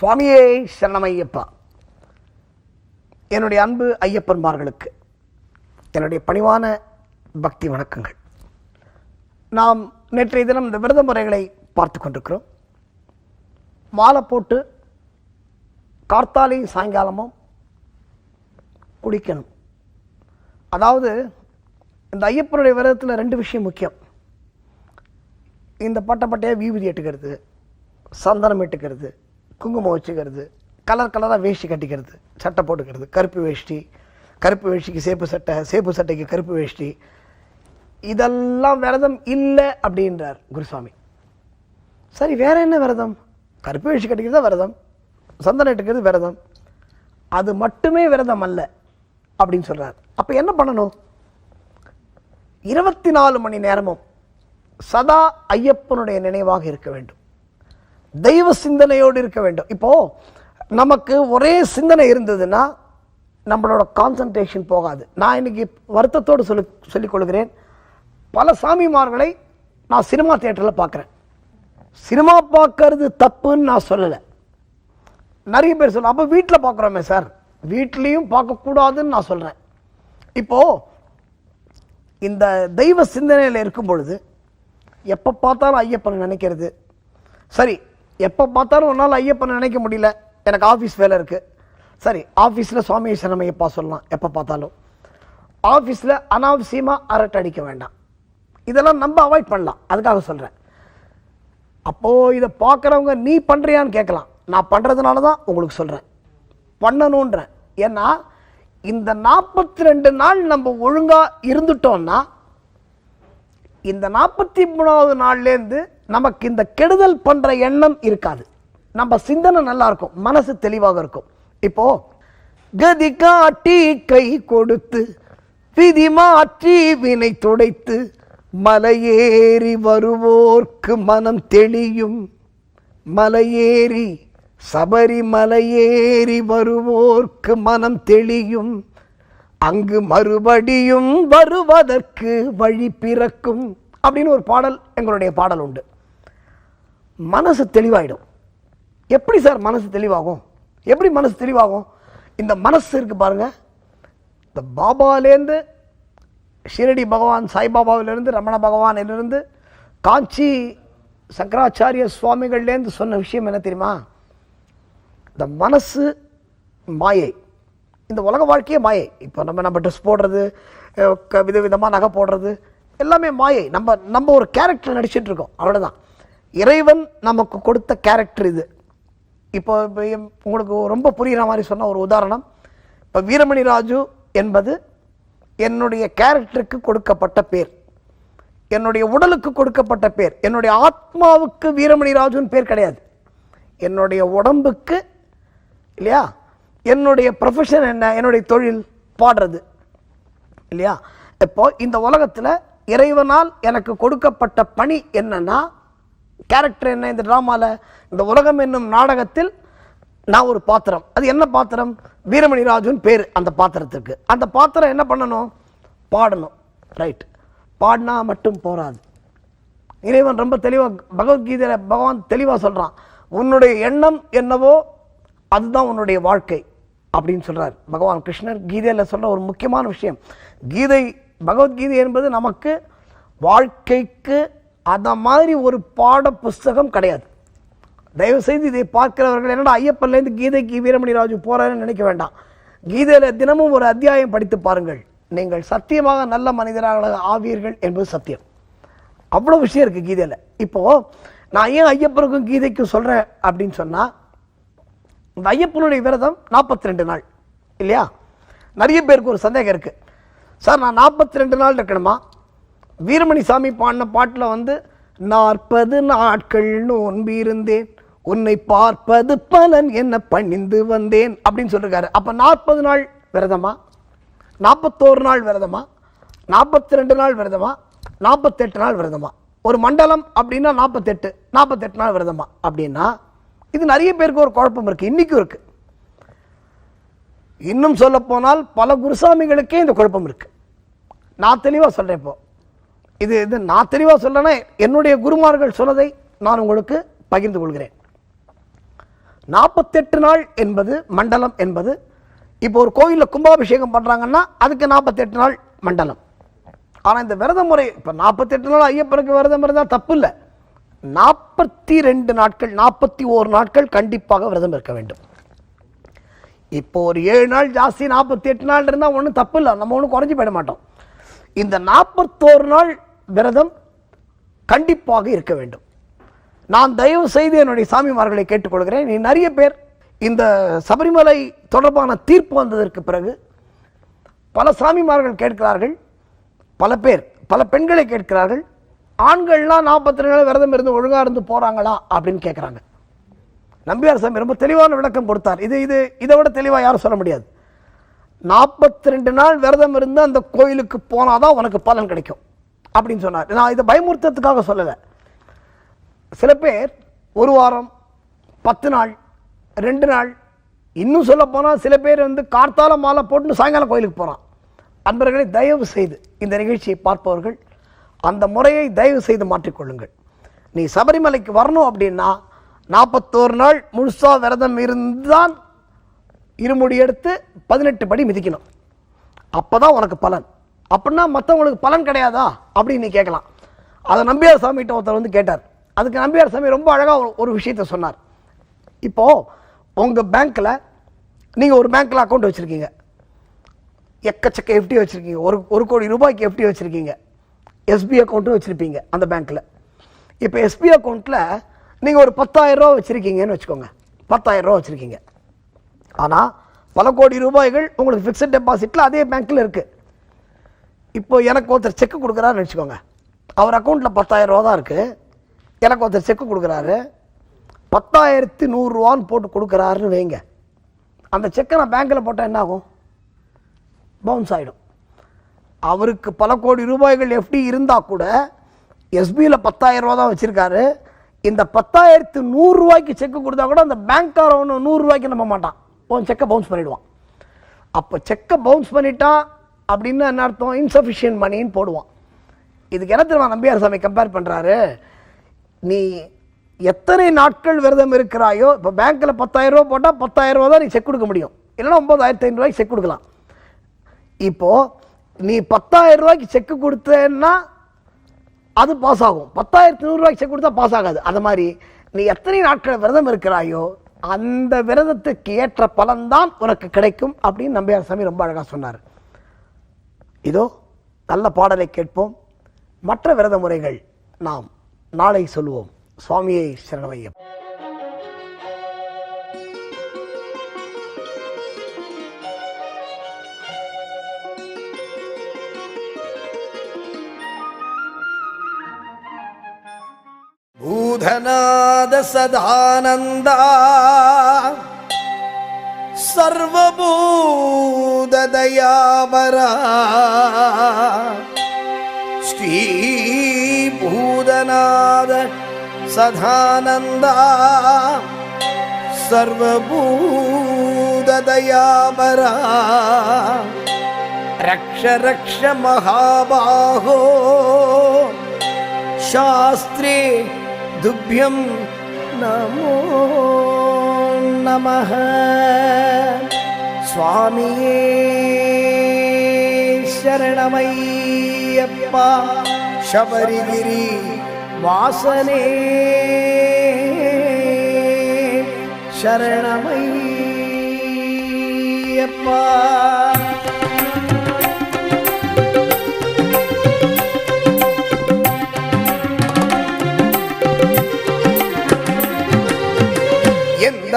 சுவாமியே சரணமையப்பா என்னுடைய அன்பு ஐயப்பன்மார்களுக்கு என்னுடைய பணிவான பக்தி வணக்கங்கள். நாம் நேற்றைய தினம் இந்த விரத முறைகளை பார்த்து கொண்டிருக்கிறோம். மாலை போட்டு கார்த்தாலையும் சாயங்காலமும் குளிக்கணும். அதாவது இந்த ஐயப்பனுடைய விரதத்தில் ரெண்டு விஷயம் முக்கியம். இந்த பட்டப்பட்டையாக வீபதி எட்டுக்கிறது சந்தனம் எட்டுக்கிறது குங்குமம் வச்சுக்கிறது கலர் கலராக வேஷ்டி கட்டிக்கிறது சட்டை போட்டுக்கிறது கருப்பு வேஷ்டி கருப்பு வேஷ்டிக்கு சேப்பு சட்டை சேப்பு சட்டைக்கு கருப்பு வேஷ்டி. இதெல்லாம் விரதம் இல்லை அப்படின்றார் குருசாமி சரி வேற என்ன விரதம்? கருப்பு வேஷ்டி கட்டிக்கிறது விரதம். சந்தனம் எடுக்கிறது விரதம். அது மட்டுமே விரதம் அல்ல அப்படின்னு சொல்கிறார் அப்போ என்ன பண்ணணும்? இருபத்தி நாலு மணி நேரமும் சதா ஐயப்பனுடைய நினைவாக இருக்க வேண்டும். தெய்வ சிந்தனையோடு இருக்க வேண்டும். இப்போது நமக்கு ஒரே சிந்தனை இருந்ததுன்னா நம்மளோட கான்சன்ட்ரேஷன் போகாது. நான் இன்னைக்கு வருத்தத்தோடு சொல்லி சொல்லிக்கொள்கிறேன் பல சாமிமார்களை நான் சினிமா தியேட்டரில் பார்க்குறேன். சினிமா பார்க்கறது தப்புன்னு நான் சொல்லலை. நிறைய பேர் சொல்ல அப்போ வீட்டில் பார்க்குறோமே சார். வீட்லேயும் பார்க்கக்கூடாதுன்னு நான் சொல்கிறேன் இப்போது இந்த தெய்வ சிந்தனையில் இருக்கும் பொழுது எப்போ பார்த்தாலும் ஐயப்பன் நினைக்கிறது. சரி எப்போ பார்த்தாலும் உன்னால் ஐயப்பனை நினைக்க முடியல. எனக்கு ஆஃபீஸ் வேலை இருக்குது சரி ஆஃபீஸில் சுவாமி சரணமையப்பா சொல்லலாம் எப்போ பார்த்தாலும். ஆஃபீஸில் அனாவசியமாக அரட்டை அடிக்க வேண்டாம். இதெல்லாம் நம்ம அவாய்ட் பண்ணலாம். அதுக்காக சொல்கிறேன் அப்போது இதை பார்க்குறவங்க நீ பண்ணுறியான்னு கேட்கலாம். நான் பண்ணுறதுனால தான் உங்களுக்கு சொல்கிறேன் பண்ணணுன்றேன் ஏன்னா இந்த நாற்பத்தி ரெண்டு நாள் நம்ம ஒழுங்காக இருந்துட்டோம்னா இந்த நாற்பத்தி மூணாவது நாள்லேருந்து நமக்கு இந்த கெடுதல் பண்ணுற எண்ணம் இருக்காது. நம்ம சிந்தனை நல்லா இருக்கும் மனசு தெளிவாக இருக்கும். இப்போ கதி காட்டி கை கொடுத்து விதி மாற்றி வினை துடைத்து மலையேறி வருவோர்க்கு மனம் தெளியும். மலையேறி சபரி மலையேறி வருவோர்க்கு மனம் தெளியும். அங்கு மறுபடியும் வருவதற்கு வழி பிறக்கும். அப்படின்னு ஒரு பாடல் எங்களுடைய பாடல் உண்டு. மனசு தெளிவாயிடும். எப்படி சார் மனசு தெளிவாகும்? எப்படி மனசு தெளிவாகும்? இந்த மனசு இருக்கு பாருங்க. இந்த பாபாலேருந்து ஷிரடி பகவான் சாய்பாபாவிலேருந்து ரமண பகவானிலிருந்து காஞ்சி சங்கராச்சாரிய சுவாமிகள்லேருந்து சொன்ன விஷயம் என்ன தெரியுமா? இந்த மனசு மாயை. இந்த உலக வாழ்க்கையே மாயை. இப்போ நம்ம நம்ம ட்ரெஸ் போடுறது விதவிதமாக நகை போடுறது எல்லாமே மாயை. நம்ம நம்ம ஒரு கேரக்டர் நடிச்சிட்டு இருக்கோம். அவ்வளோதான் இறைவன் நமக்கு கொடுத்த கேரக்டர் இது. இப்போ உங்களுக்கு ரொம்ப புரிகிற மாதிரி சொன்ன ஒரு உதாரணம். இப்போ வீரமணி ராஜு என்பது என்னுடைய கேரக்டருக்கு கொடுக்கப்பட்ட பேர். என்னுடைய உடலுக்கு கொடுக்கப்பட்ட பேர். என்னுடைய ஆத்மாவுக்கு வீரமணி ராஜுன்னு பேர் கிடையாது. என்னுடைய உடம்புக்கு இல்லையா? என்னுடைய ப்ரொஃபஷன் என்ன? என்னுடைய தொழில் பாடுறது. இல்லையா? இப்போ இந்த உலகத்தில் இறைவனால் எனக்கு கொடுக்கப்பட்ட பணி என்னன்னா கேரக்டர் என்ன இந்த ட்ராமாவில் இந்த உலகம் என்னும் நாடகத்தில் நான் ஒரு பாத்திரம். அது என்ன பாத்திரம்? வீரமணி ராஜுன்னு பேர் அந்த பாத்திரத்திற்கு. அந்த பாத்திரம் என்ன பண்ணணும்? பாடணும். ரைட் பாடினா மட்டும் போராது இறைவன் ரொம்ப தெளிவாக பகவத்கீதையில் பகவான் தெளிவாக சொல்கிறான் உன்னுடைய எண்ணம் என்னவோ அதுதான் உன்னுடைய வாழ்க்கை அப்படின்னு சொல்கிறார் பகவான் கிருஷ்ணர். கீதையில் சொல்கிற ஒரு முக்கியமான விஷயம். கீதை பகவத்கீதை என்பது நமக்கு வாழ்க்கைக்கு அந்த மாதிரி ஒரு பாட புஸ்தகம் கிடையாது. தயவுசெய்து இதை பார்க்கிறவர்கள் என்னடா ஐயப்பன்லேருந்து கீதைக்கு வீரமணி ராஜு போகிறாருன்னு நினைக்க வேண்டாம். கீதையில் தினமும் ஒரு அத்தியாயம் படித்து பாருங்கள். நீங்கள் சத்தியமாக நல்ல மனிதராக ஆவீர்கள் என்பது சத்தியம். அவ்வளோ விஷயம் இருக்குது கீதையில். இப்போது நான் ஏன் ஐயப்பனுக்கும் கீதைக்கும் சொல்கிறேன் அப்படின்னு சொன்னால் இந்த ஐயப்பனுடைய விரதம் நாற்பத்தி ரெண்டு நாள் இல்லையா? நிறைய பேருக்கு ஒரு சந்தேகம் இருக்குது சார் நான் நாற்பத்தி ரெண்டு நாள் இருக்கணுமா? வீரமணி சாமி பாடின பாட்டில் வந்து நாற்பது நாட்கள் நோன்பு இருந்தேன் உன்னை பார்ப்பது பலன் என்ன பணிந்து வந்தேன் அப்படின்னு சொல்லிருக்காரு. அப்போ நாற்பது நாள் விரதமா? நாற்பத்தோரு நாள் விரதமா? நாற்பத்தி ரெண்டு நாள் விரதமா? நாற்பத்தெட்டு நாள் விரதமா? ஒரு மண்டலம் அப்படின்னா நாற்பத்தெட்டு நாற்பத்தெட்டு நாள் விரதமா? அப்படின்னா இது நிறைய பேருக்கு ஒரு குழப்பம் இருக்குது இன்றைக்கும் இருக்குது இன்னும் சொல்லப்போனால் பல குருசாமிகளுக்கே இந்த குழப்பம் இருக்குது நான் தெளிவாக சொல்கிறேன் இப்போது இது இது நான் தெளிவாக சொல்லனே என்னுடைய குருமார்கள் சொன்னதை நான் உங்களுக்கு பகிர்ந்து கொள்கிறேன். நாற்பத்தெட்டு நாள் என்பது மண்டலம் என்பது இப்போ ஒரு கோயிலில் கும்பாபிஷேகம் பண்ணுறாங்கன்னா அதுக்கு நாற்பத்தெட்டு நாள் மண்டலம். ஆனால் இந்த விரத முறை இப்போ நாற்பத்தெட்டு நாள் ஐயப்பனுக்கு விரதம் இருந்தால் தப்பு இல்லை. நாற்பத்தி ரெண்டு நாட்கள் நாற்பத்தி ஓரு நாட்கள் கண்டிப்பாக விரதம் இருக்க வேண்டும். இப்போ ஒரு ஏழு நாள் ஜாஸ்தி நாற்பத்தி எட்டு நாள் இருந்தால் ஒன்றும் தப்பு இல்லை. நம்ம ஒன்றும் குறைஞ்சி போயிட மாட்டோம். இந்த நாற்பத்தோரு நாள் விரதம் கண்டிப்பாக இருக்க வேண்டும். நான் தயவு செய்து என்னுடைய சாமிமார்களை கேட்டுக்கொள்கிறேன். நீ நிறைய பேர் இந்த சபரிமலை தொடர்பான தீர்ப்பு வந்ததற்கு பிறகு பல சாமிமார்கள் கேட்கிறார்கள் பல பேர் பல பெண்களை கேட்கிறார்கள் ஆண்கள்லாம் நாற்பத்தி ரெண்டு நாள் விரதம் இருந்து ஒழுங்காக இருந்து போகிறாங்களா அப்படின்னு கேட்குறாங்க. நம்பியார் சாமி ரொம்ப தெளிவான விளக்கம் கொடுத்தார். இது இது இதை விட தெளிவாக யாரும் சொல்ல முடியாது. நாற்பத்தி ரெண்டு நாள் விரதம் இருந்து அந்த கோயிலுக்கு போனாதான் உனக்கு பலன் கிடைக்கும். அப்படின்னு சொன்னார். நான் இதை பயமுறுத்தத்துக்காக சொல்லலை. சில பேர் ஒரு வாரம் பத்து நாள் ரெண்டு நாள் இன்னும் சொல்ல போனால் சில பேர் வந்து கார்த்தால மாலை போட்டுன்னு சாயங்காலம் கோயிலுக்கு போகிறான் அன்பர்களை தயவு செய்து இந்த நிகழ்ச்சியை பார்ப்பவர்கள் அந்த முறையை தயவு செய்து மாற்றிக்கொள்ளுங்கள். நீ சபரிமலைக்கு வரணும் அப்படின்னா நாற்பத்தோரு நாள் முழுசா விரதம் இருந்தால் இருமுடி எடுத்து பதினெட்டு படி மிதிக்கணும். அப்போ தான் உனக்கு பலன். அப்படின்னா மற்றவங்களுக்கு பலன் கிடையாதா அப்படின்னு நீ கேட்கலாம். அதை நம்பியார் சாமிகிட்ட ஒருத்தர் வந்து கேட்டார். அதுக்கு நம்பியார் சாமி ரொம்ப அழகாக ஒரு- விஷயத்தை விஷயத்த சொன்னார். இப்போது உங்கள் பேங்க்கில் நீங்கள் ஒரு பேங்க்கில் அக்கௌண்ட் வச்சுருக்கீங்க. எக்கச்சக்க எஃப்டி வச்சுருக்கீங்க. ஒரு ஒரு கோடி ரூபாய்க்கு எஃப்டி வச்சுருக்கீங்க. எஸ்பி அக்கௌண்ட்டும் வச்சுருப்பீங்க அந்த பேங்க்கில் இப்போ எஸ்பி அக்கௌண்ட்டில் நீங்கள் ஒரு பத்தாயிரம் ரூபா வச்சுக்கோங்க. பத்தாயிரம் ரூபா ஆனால் பல கோடி ரூபாய்கள் உங்களுக்கு ஃபிக்ஸட் டெபாசிட்டில் அதே பேங்க்கில் இருக்குது இப்போ எனக்கு ஒருத்தர் செக் கொடுக்குறாருன்னு வச்சுக்கோங்க. அவர் அக்கௌண்ட்டில் பத்தாயிரம் ரூபா தான் இருக்குது எனக்கு ஒருத்தர் செக் கொடுக்குறாரு. பத்தாயிரத்தி நூறுரூவான்னு போட்டு கொடுக்குறாருன்னு வைங்க. அந்த செக்கை நான் பேங்க்கில் போட்டால் என்ன ஆகும் பவுன்ஸ் ஆகிடும் அவருக்கு பல கோடி ரூபாய்கள் எஃப்டி இருந்தால் கூட எஸ்பியில் பத்தாயிரம் ரூபா தான் வச்சுருக்காரு. இந்த பத்தாயிரத்து நூறுரூவாய்க்கு செக்கு கொடுத்தா கூட அந்த பேங்க்கார ஒன்று நூறுரூவாய்க்கு நம்ப மாட்டான். உன் செக்கை பவுன்ஸ் பண்ணிவிடுவான் அப்போ செக்கை பவுன்ஸ் பண்ணிட்டான் அப்படின்னு என்ன அர்த்தம்? இன்சஃபிஷியன்ட் மணின்னு போடுவான். இதுக்கு என்ன தெரியுமா நம்பியார் சாமி கம்பேர் பண்ணுறாரு நீ எத்தனை நாட்கள் விரதம் இருக்கிறாயோ இப்போ பேங்க்கில் பத்தாயிரம் ரூபா போட்டால் பத்தாயிரம் ரூபா தான் நீ செக் கொடுக்க முடியும். இல்லைன்னா ஒம்பதாயிரத்து ஐநூறுரூவாய்க்கு செக் கொடுக்கலாம். இப்போது நீ பத்தாயிரம் ரூபாய்க்கு செக்கு கொடுத்தேன்னா அது பாஸ் ஆகும். பத்தாயிரத்தி நூறுரூவாய்க்கு செக் கொடுத்தா பாஸ் ஆகாது. அது மாதிரி நீ எத்தனை நாட்கள் விரதம் இருக்கிறாயோ அந்த விரதத்துக்கு ஏற்ற பலன்தான் உனக்கு கிடைக்கும் அப்படின்னு நம்பியார் சாமி ரொம்ப அழகாக சொன்னார். இதோ நல்ல பாடலை கேட்போம். மற்ற விரத முறைகள் நாம் நாளை சொல்வோம் சுவாமியை சரணமையம் பூதநாத सदानन्दा सर्वभूदयावरा श्रीभूतनाद सदानन्दा सर्वभूदयावरा रक्ष रक्ष महाबाहो शास्त्रे दुभ्यं नमो நமக சுவாமியே சரணமையப்பா சபரிகிரி வாசனே சரணமையப்பா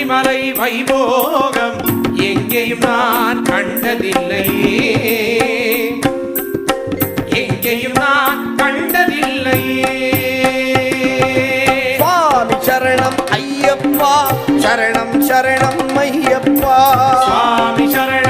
சபரிமலை வைபோகம் எங்கேயும் நான் கண்டதில்லையே எங்கேயும் நான் கண்டதில்லையே சுவாமி சரணம் ஐயப்பா. சரணம் சரணம் ஐயப்பா. சுவாமி சரணம்.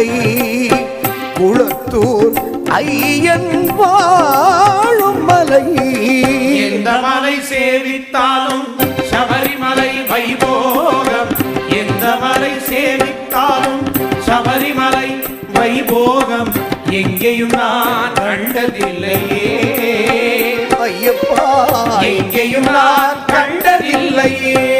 மலை குளத்தூர் ஐயன் வாழும் மலை. எந்த மலை சேவித்தாலும் சபரிமலை வைபோகம். எந்த மலை சேவித்தாலும் சபரிமலை வைபோகம். எங்கேயும் நான் கண்டதில்லையே. ஐயப்பா. எங்கேயும் நான் கண்டதில்லையே.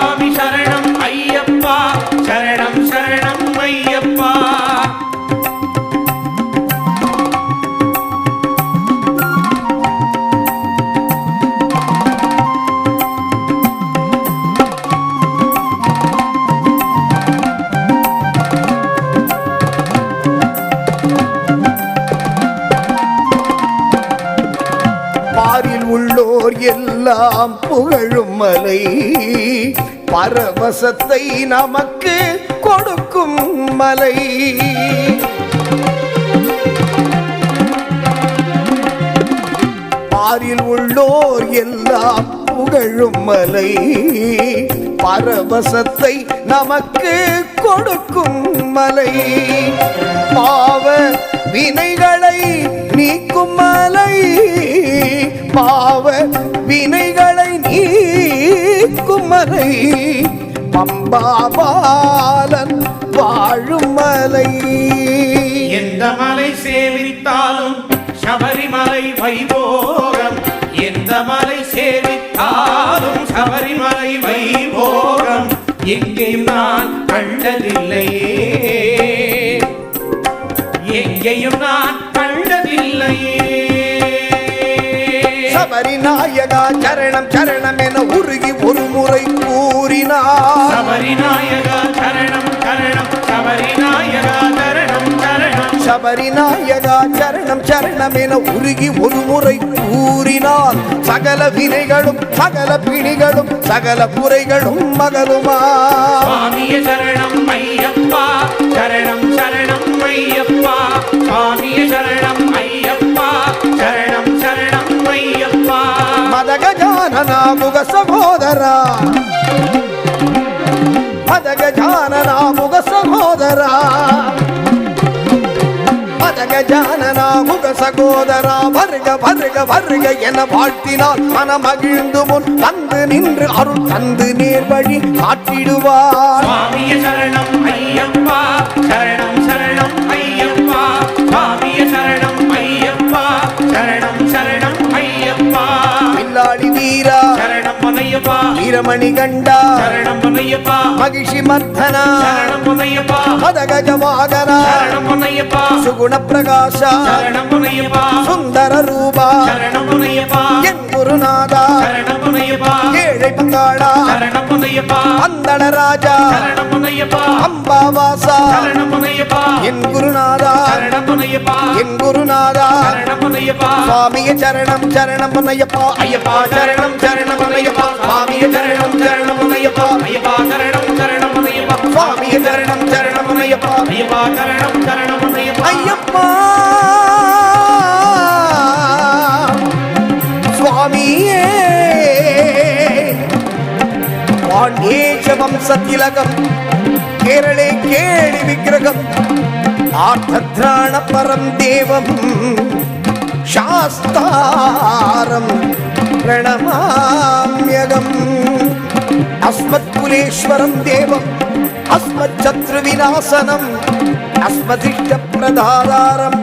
பாரில் உள்ளோர் எல்லாம் புகழும் மலை. பரவசத்தை நமக்கு கொடுக்கும் மலை. பாரில் உள்ளோர் எல்லாம் புகழும் மலை. பரவசத்தை நமக்கு கொடுக்கும் மலை. பாவ வினைகளை நீக்கும் மலை. வினைகளை நீக்குமலை பம்பாபாலன் வாழும் மலை. எந்த மலை சேவித்தாலும் சபரிமலை வைபோகம். எந்த மலை சேவித்தாலும் சபரிமலை வைபோகம். எங்கேயும் நான் கண்டதில்லையே. எங்கேயும் நான் சரணம் சரணம் என உருகி ஒரு முறை கூறினார். சபரிநாயகா சரணம் சரணம். சபரிநாயகா சரணம் சரணம். சபரி நாயகா சரணம் சரணம் என உருகி ஒரு முறை கூறினார். சகல வினைகளும் சகல பிணிகளும் சகல குறைகளும் மகளுமா சரணம் ஐயப்பா. சரணம் சரணம் ஐயப்பா. சுவாமிய சரணம் ஐயப்பா மதகஜானனா முக சகோதரா. மதகஜானனா முக சகோதரா. மதகஜானனா முக சகோதரா. வருக வருக வருக என வாழ்த்தினால் மனமகிழ்ந்து முன் வந்து நின்று அருள் தந்து நேர்வழி காட்டிடுவார். சரணம் ஐயப்பா சரணம் Nira. பொன்னையப்பா வீரமணி கண்டா சரணம் பொன்னையப்பா மகிஷி மர்த்தனா சரணம் பொன்னையப்பா மதகஜ வாகனா சரணம் பொன்னையப்பா சுகுண பிரகாச சரணம் பொன்னையப்பா சுந்தர ரூபா சரணம் பொன்னையப்பா என் குருநாதா சரணம் பொன்னையப்பா ஏழை பங்காளா சரணம் பொன்னையப்பா அந்தன ராஜா சரணம் சரணம் பொன்னையப்பா என் குருநாதா சரணம் என் குருநாதா சரணம் சுவாமிய சரணம் சரணம் ஐயப்பா சரணம் சரணம் சுவாமிய தரணம் தரணம் உனையப்பா ஐயப்பா தரணம் தரணம் உனையப்பா சுவாமிய தரணம் தரணம் உனையப்பா ஐயப்பா தரணம் தரணம் உனையப்பா ஐயப்பா! சுவாமியே! பாண்டேஜவம் சத்திலகம் கேரளே கேளி விக்கிரகம் ஆர்த்தத்ராண பரம் தேவம் சாஸ்தாரம் பிரணமா நாயகம் அஸ்மத் குலேஸ்வரம் தேவம் அஸ்மத் சத்ரு விநாசனம் அஸ்மதிஷ்ட பிரதாதாரம்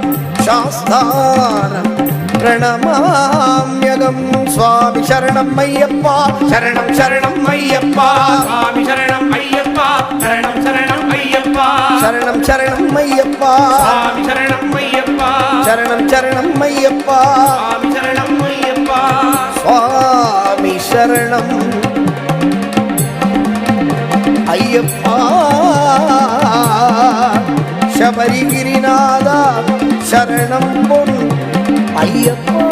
சாஸ்தாரம் பிரணமாம்யகம் சுவாமி சரணம் ஐயப்பா சரணம் சரணம் ஐயப்பா சுவாமி சரணம் ஐயப்பா சரணம் சரணம் ஐயப்பா சரணம் சரணம் ஐயப்பா சுவாமி சரணம் ஐயப்பா சரணம் சரணம் ஐயப்பா சுவாமி சரணம் ஐயப்பா சரணம். ஐயப்பா சபரிகிரிநாதா சரணம் பொன். ஐயப்பா.